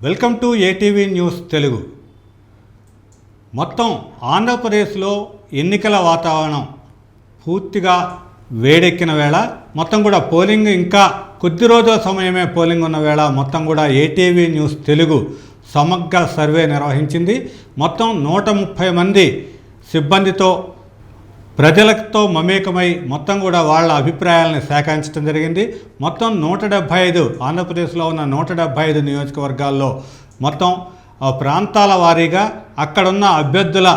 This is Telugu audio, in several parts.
Welcome to ATV news Telugu. మొత్తం ఆంధ్రప్రదేశ్లో ఎన్నికల వాతావరణం పూర్తిగా వేడెక్కిన వేళ మొత్తం కూడా పోలింగ్ ఇంకా కొద్ది రోజుల సమయమే పోలింగ్ ఉన్న వేళ మొత్తం కూడా ఏటీవీ న్యూస్ తెలుగు సమగ్ర సర్వే నిర్వహించింది. మొత్తం నూట ముప్పై మంది సిబ్బందితో ప్రజలతో మమేకమై మొత్తం కూడా వాళ్ళ అభిప్రాయాలను సేకరించడం జరిగింది. మొత్తం నూట డెబ్భై ఐదు ఆంధ్రప్రదేశ్లో ఉన్న నూట డెబ్భై ఐదు నియోజకవర్గాల్లో మొత్తం ఆ, ప్రాంతాల వారీగా అక్కడున్న అభ్యర్థుల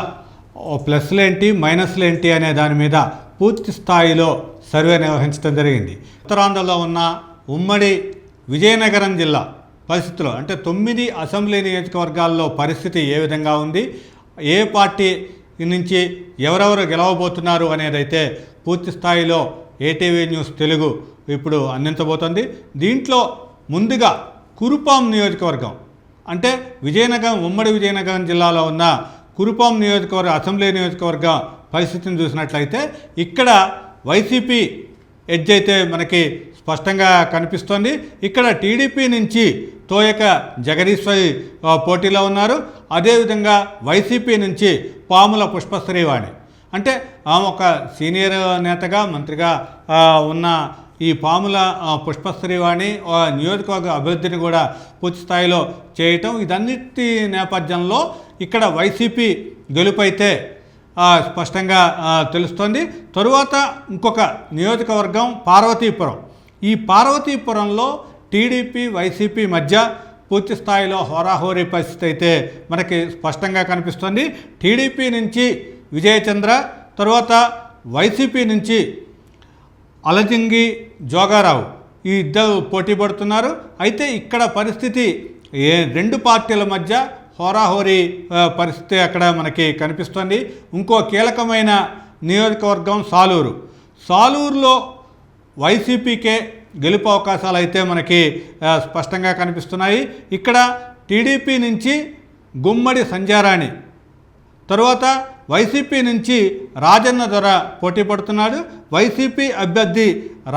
ఓ ప్లస్లేంటి మైనస్లేంటి అనే దాని మీద పూర్తి స్థాయిలో సర్వే నిర్వహించడం జరిగింది. ఉత్తరాంధ్రలో ఉన్న ఉమ్మడి విజయనగరం జిల్లా పరిస్థితులు అంటే తొమ్మిది అసెంబ్లీ నియోజకవర్గాల్లో పరిస్థితి ఏ విధంగా ఉంది? ఏ పార్టీ నుంచి ఎవరెవరు గెలవబోతున్నారు అనేదైతే పూర్తి స్థాయిలో ఏటీవీ న్యూస్ తెలుగు ఇప్పుడు అందించబోతోంది. దీంట్లో ముందుగా కురుపాం నియోజకవర్గం అంటే విజయనగరం ఉమ్మడి విజయనగరం జిల్లాలో ఉన్న కురుపాం నియోజకవర్గ అసెంబ్లీ నియోజకవర్గ పరిస్థితిని చూసినట్లయితే ఇక్కడ వైసీపీ ఎడ్జ్ అయితే మనకి స్పష్టంగా కనిపిస్తోంది. ఇక్కడ టీడీపీ నుంచి తోయక జగదీశ్వరి పోటీలో ఉన్నారు. అదేవిధంగా వైసీపీ నుంచి పాముల పుష్పశ్రీవాణి అంటే ఆమె ఒక సీనియర్ నేతగా మంత్రిగా ఉన్న ఈ పాముల పుష్పశ్రీవాణి నియోజకవర్గ అభివృద్ధిని కూడా పూర్తి స్థాయిలో చేయటం. ఇదన్నిటి నేపథ్యంలో ఇక్కడ వైసీపీ గెలుపైతే స్పష్టంగా తెలుస్తోంది. తరువాత ఇంకొక నియోజకవర్గం పార్వతీపురం. ఈ పార్వతీపురంలో టీడీపీ వైసీపీ మధ్య పూర్తి స్థాయిలో హోరాహోరీ పరిస్థితి అయితే మనకి స్పష్టంగా కనిపిస్తుంది. టీడీపీ నుంచి విజయచంద్ర తర్వాత వైసీపీ నుంచి అలజింగి జోగారావు ఈ ఇద్దరు పోటీ పడుతున్నారు. అయితే ఇక్కడ పరిస్థితి ఏ రెండు పార్టీల మధ్య హోరాహోరీ పరిస్థితి అక్కడ మనకి కనిపిస్తుంది. ఇంకో కీలకమైన నియోజకవర్గం సాలూరు. సాలూరులో వైసీపీకే గెలుపు అవకాశాలు అయితే మనకి స్పష్టంగా కనిపిస్తున్నాయి. ఇక్కడ టీడీపీ నుంచి గుమ్మడి సంజారాణి తరువాత వైసీపీ నుంచి రాజన్న దొర పోటీ పడుతున్నాడు. వైసీపీ అభ్యర్థి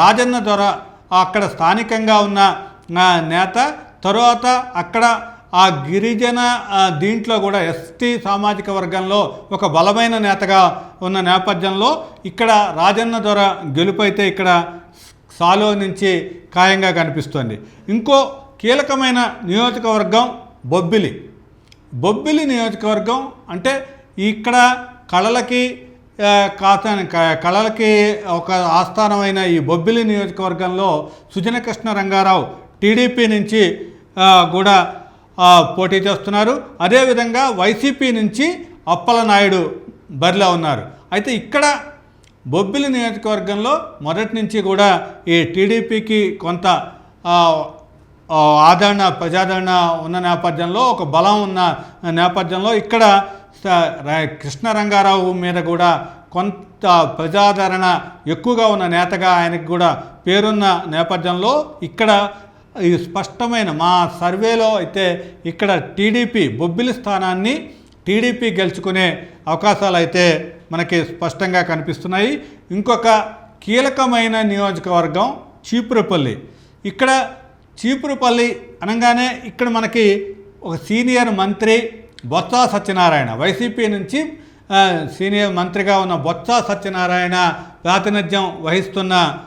రాజన్న దొర అక్కడ స్థానికంగా ఉన్న నేత తరువాత అక్కడ ఆ గిరిజన దీంట్లో కూడా ఎస్టీ సామాజిక వర్గంలో ఒక బలమైన నేతగా ఉన్న నేపథ్యంలో ఇక్కడ రాజన్న దొర గెలుపైతే ఇక్కడ సాలో నుంచి ఖాయంగా కనిపిస్తోంది. ఇంకో కీలకమైన నియోజకవర్గం బొబ్బిలి. బొబ్బిలి నియోజకవర్గం అంటే ఇక్కడ కళలకి ఆ, కాత కళలకి ఒక ఆస్థానమైన ఈ బొబ్బిలి నియోజకవర్గంలో సుజన కృష్ణ రంగారావు టీడీపీ నుంచి కూడా పోటీ చేస్తున్నారు. అదేవిధంగా వైసీపీ నుంచి అప్పలనాయుడు బరిలో ఉన్నారు. అయితే ఇక్కడ బొబ్బిలి నియోజకవర్గంలో మొదటి నుంచి కూడా ఈ టీడీపీకి కొంత ఆదరణ ప్రజాదరణ ఉన్న నేపథ్యంలో ఒక బలం ఉన్న నేపథ్యంలో ఇక్కడ కృష్ణరంగారావు కృష్ణ రంగారావు మీద కూడా కొంత ప్రజాదరణ ఎక్కువగా ఉన్న నేతగా ఆయనకు కూడా పేరున్న నేపథ్యంలో ఇక్కడ ఈ స్పష్టమైన మా సర్వేలో అయితే ఇక్కడ టీడీపీ బొబ్బిలి స్థానాన్ని టీడీపీ గెలుచుకునే అవకాశాలు అయితే మనకి స్పష్టంగా కనిపిస్తున్నాయి. ఇంకొక కీలకమైన నియోజకవర్గం చీపురుపల్లి. ఇక్కడ చీపురుపల్లి అనగానే ఇక్కడ మనకి ఒక సీనియర్ మంత్రి బొత్స సత్యనారాయణ వైసీపీ నుంచి సీనియర్ మంత్రిగా ఉన్న బొత్స సత్యనారాయణ ప్రాతినిధ్యం వహిస్తున్న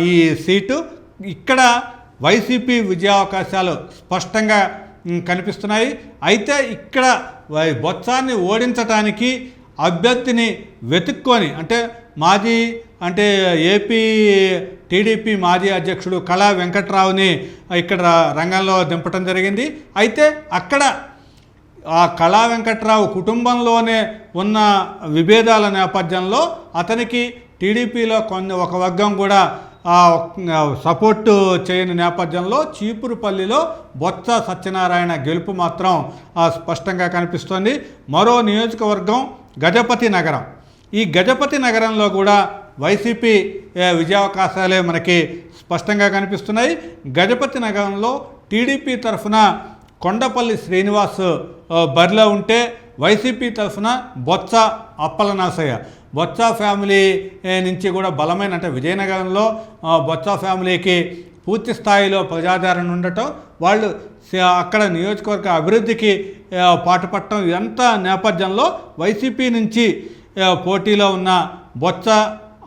ఈ సీటు. ఇక్కడ వైసీపీ విజయావకాశాలు స్పష్టంగా కనిపిస్తున్నాయి. అయితే ఇక్కడ వై- బొత్సాన్ని ఓడించడానికి అభ్యర్థిని వెతుక్కొని అంటే మాజీ అంటే ఏపీ టీడీపీ మాజీ అధ్యక్షుడు కళా వెంకట్రావుని ఇక్కడ రంగంలో దింపటం జరిగింది. అయితే అక్కడ ఆ కళా వెంకట్రావు కుటుంబంలోనే ఉన్న విభేదాల నేపథ్యంలో అతనికి టీడీపీలో కొన్ని ఒక వర్గం కూడా సపోర్టు చేయని నేపథ్యంలో చీపురుపల్లిలో బొత్స సత్యనారాయణ గెలుపు మాత్రం స్పష్టంగా కనిపిస్తోంది. మరో నియోజకవర్గం గజపతి నగరం. ఈ గజపతి నగరంలో కూడా వైసీపీ విజయావకాశాలే మనకి స్పష్టంగా కనిపిస్తున్నాయి. గజపతి నగరంలో టీడీపీ తరఫున కొండపల్లి శ్రీనివాస్ బరిలో ఉంటే వైసీపీ తరఫున బొత్స అప్పలనాసయ్య బొత్స ఫ్యామిలీ నుంచి కూడా బలమైన అంటే విజయనగరంలో బొత్స ఫ్యామిలీకి పూర్తి స్థాయిలో ప్రజాదరణ ఉండటం వాళ్ళు అక్కడ నియోజకవర్గ అభివృద్ధికి పాటుపడటం ఇదంతా నేపథ్యంలో వైసీపీ నుంచి పోటీలో ఉన్న బొత్స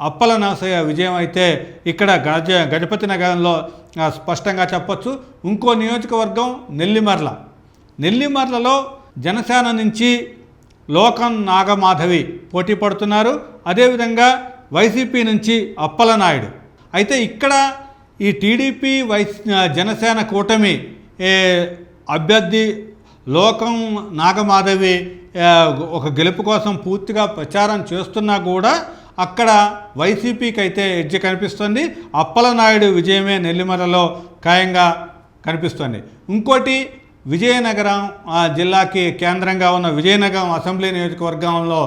అప్పల విజయం అయితే ఇక్కడ గజ గజపతి నగరంలో స్పష్టంగా చెప్పొచ్చు. ఇంకో నియోజకవర్గం నెల్లిమర్ల. నెల్లిమర్లలో జనసేన నుంచి లోకం నాగమాధవి పోటీ పడుతున్నారు. అదేవిధంగా వైసీపీ నుంచి అప్పలనాయుడు. అయితే ఇక్కడ ఈ టీడీపీ వైస్ జనసేన కూటమి అభ్యర్థి లోకం నాగమాధవి ఒక గెలుపు కోసం పూర్తిగా ప్రచారం చేస్తున్నా కూడా అక్కడ వైసీపీకి అయితే ఎడ్జి కనిపిస్తుంది. అప్పలనాయుడు విజయమే నెల్లిమలలో ఖాయంగా కనిపిస్తుంది. ఇంకోటి విజయనగరం జిల్లాకి కేంద్రంగా ఉన్న విజయనగరం అసెంబ్లీ నియోజకవర్గంలో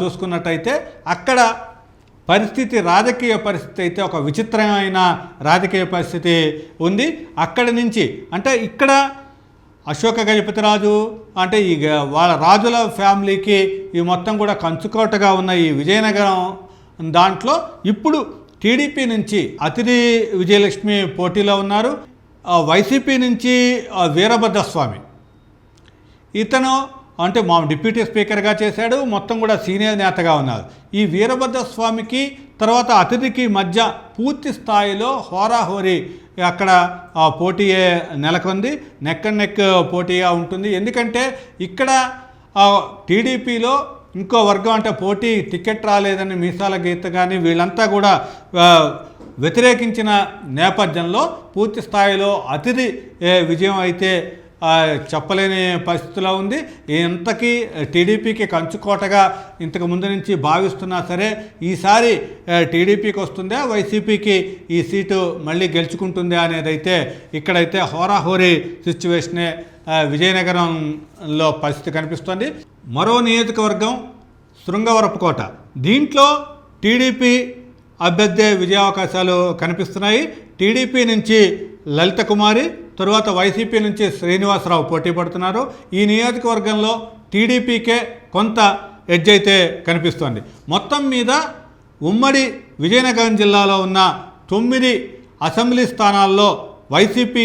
చూసుకున్నట్టయితే అక్కడ పరిస్థితి రాజకీయ పరిస్థితి అయితే ఒక విచిత్రమైన రాజకీయ పరిస్థితి ఉంది. అక్కడి నుంచి అంటే ఇక్కడ అశోక గజపతిరాజు అంటే ఈ వాళ్ళ రాజుల ఫ్యామిలీకి ఈ మొత్తం కూడా కంచుకోటగా ఉన్న ఈ విజయనగరం దాంట్లో ఇప్పుడు టీడీపీ నుంచి అతిథి విజయలక్ష్మి పోటీలో ఉన్నారు. వైసీపీ నుంచి వీరభద్రస్వామి. ఇతను అంటే మా డిప్యూటీ స్పీకర్గా చేశాడు మొత్తం కూడా సీనియర్ నేతగా ఉన్నారు. ఈ వీరభద్ర స్వామికి తర్వాత అతిథికి మధ్య పూర్తి స్థాయిలో హోరాహోరీ అక్కడ ఆ, పోటీ నెలకొంది. నెక్ అండ్ నెక్ పోటీగా ఉంటుంది. ఎందుకంటే ఇక్కడ టీడీపీలో ఇంకో వర్గం అంటే పోటీ టికెట్ రాలేదని మీసాల గీత కానీ వీళ్ళంతా కూడా వ్యతిరేకించిన నేపథ్యంలో పూర్తి స్థాయిలో అతిథి విజయం అయితే చెప్పలేని పరిస్థితిలో ఉంది. ఇంతకీ టీడీపీకి కంచుకోటగా ఇంతకు ముందు నుంచి భావిస్తున్నా సరే ఈసారి టీడీపీకి వస్తుందా వైసీపీకి ఈ సీటు మళ్ళీ గెలుచుకుంటుందా అనేది అయితే ఇక్కడైతే హోరాహోరీ సిచ్యువేషనే విజయనగరంలో పరిస్థితి కనిపిస్తోంది. మరో నియోజకవర్గం శృంగవరపుకోట దీంట్లో టీడీపీ అభ్యర్థి విజయావకాశాలు కనిపిస్తున్నాయి. టీడీపీ నుంచి లలిత కుమారి తరువాత వైసీపీ నుంచి శ్రీనివాసరావు పోటీ పడుతున్నారు. ఈ నియోజకవర్గంలో టీడీపీకే కొంత ఎడ్జ్ అయితే కనిపిస్తోంది. మొత్తం మీద ఉమ్మడి విజయనగరం జిల్లాలో ఉన్న తొమ్మిది అసెంబ్లీ స్థానాల్లో వైసీపీ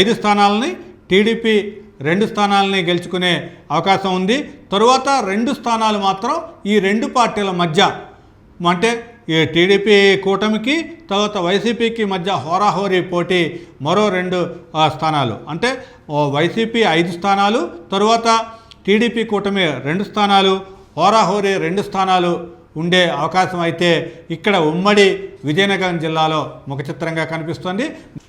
ఐదు స్థానాలని టీడీపీ రెండు స్థానాలని గెలుచుకునే అవకాశం ఉంది. తరువాత రెండు స్థానాలు మాత్రం ఈ రెండు పార్టీల మధ్య అంటే ఈ టీడీపీ కూటమికి తర్వాత వైసీపీకి మధ్య హోరాహోరీ పోటీ మరో రెండు స్థానాలు. అంటే వైసీపీ ఐదు స్థానాలు తరువాత టీడీపీ కూటమి రెండు స్థానాలు హోరాహోరీ రెండు స్థానాలు ఉండే అవకాశం అయితే ఇక్కడ ఉమ్మడి విజయనగరం జిల్లాలో ముఖచిత్రంగా కనిపిస్తోంది.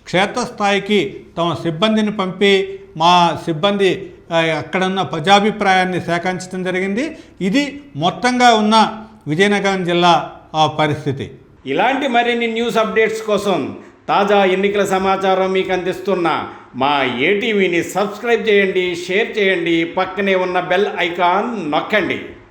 క్షేత్రస్థాయికి తమ సిబ్బందిని పంపి మా సిబ్బంది అక్కడున్న ప్రజాభిప్రాయాన్ని సేకరించడం జరిగింది. ఇది మొత్తంగా ఉన్న విజయనగరం జిల్లా ఆ, పరిస్థితి. ఇలాంటి మరిన్ని న్యూస్ అప్డేట్స్ కోసం తాజా ఎన్నికల సమాచారం మీకు అందిస్తున్న మా ఏటీవీని సబ్స్క్రైబ్ చేయండి షేర్ చేయండి పక్కనే ఉన్న బెల్ ఐకాన్ నొక్కండి.